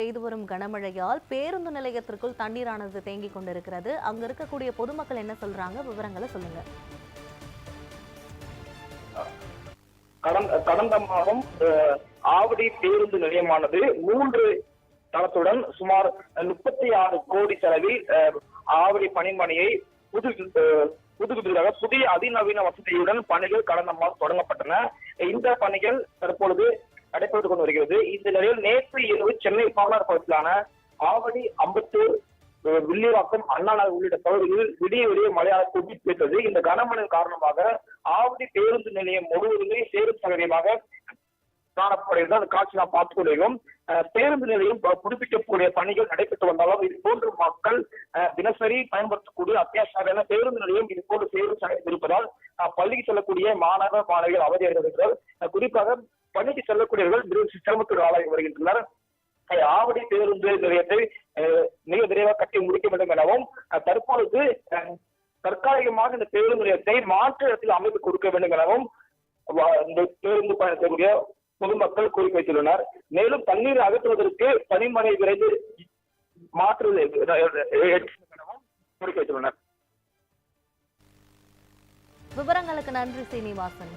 பெய்து வரும் கனமழையால் பேருந்து நிலையத்திற்குள் தண்ணீரானது தேங்கிக் கொண்டிருக்கிறது. அங்க இருக்கக்கூடிய பொதுமக்கள் என்ன சொல்றாங்க? விவரங்களை சொல்லுங்க. கடந்த மாதம் ஆவடி பேருந்து நிலையமானது மூன்று தளத்துடன் சுமார் முப்பத்தி ஆறு கோடி செலவில் ஆவடி பணிமனையை புது அஹ், புதுப்பித்ததாக புதிய அதிநவீன வசதியுடன் பணிகள் கடந்த மாதம் தொடங்கப்பட்டன. இந்த பணிகள் தற்பொழுது வருகிறது. இந்த நிலையில் நேற்று இரவு சென்னை பாலார் பகுதியிலான ஆவடி அம்பத்தூர் வில்லிவாக்கம் அண்ணா நகர் உள்ளிட்ட பகுதிகளில் விடிய விடிய மழையால் கொட்டி பெற்றது இந்த கனமழை காரணமாக ஆவடி பேருந்து நிலையம் முழுவதுமே சேரும் சகதியமாக காணப்படுகிறது. அந்த காட்சி நாம் பார்த்துக் கொள்கிறோம் பேருந்து நிலையம் புதுப்பிக்கக்கூடிய பணிகள் நடைபெற்று வந்தாலும் இது போன்ற மக்கள் தினசரி பயன்படுத்தக்கூடிய அத்தியாவசிய பேருந்து நிலையம் இது போன்று சேரும் சகதியில் இருப்பதால் பள்ளிக்கு செல்லக்கூடிய மாணவ மாணவிகள் அவதி அடைந்திருக்கிறார் குறிப்பாக பணிக்கு செல்லக்கூடியவர்கள் மிகவும் சிரமத்துக்கு ஆளாகி வருகின்றனர். ஆவடி பேருந்து நிலையத்தை மிக விரைவாக கட்டி முடிக்க வேண்டும் எனவும் தற்பொழுது தற்காலிகமாக இந்த பேருந்து நிலையத்தை மாற்று இடத்தில் அமைத்து கொடுக்க வேண்டும் எனவும் இந்த பேருந்து பயணக்கூடிய பொதுமக்கள் கோரிக்கை வைத்துள்ளனர். மேலும் தண்ணீர் அகற்றுவதற்கு பனிமனை விரைந்து மாற்று எனவும் கோரிக்கை வைத்துள்ளனர். விவரங்களுக்கு நன்றி சீனிவாசன்.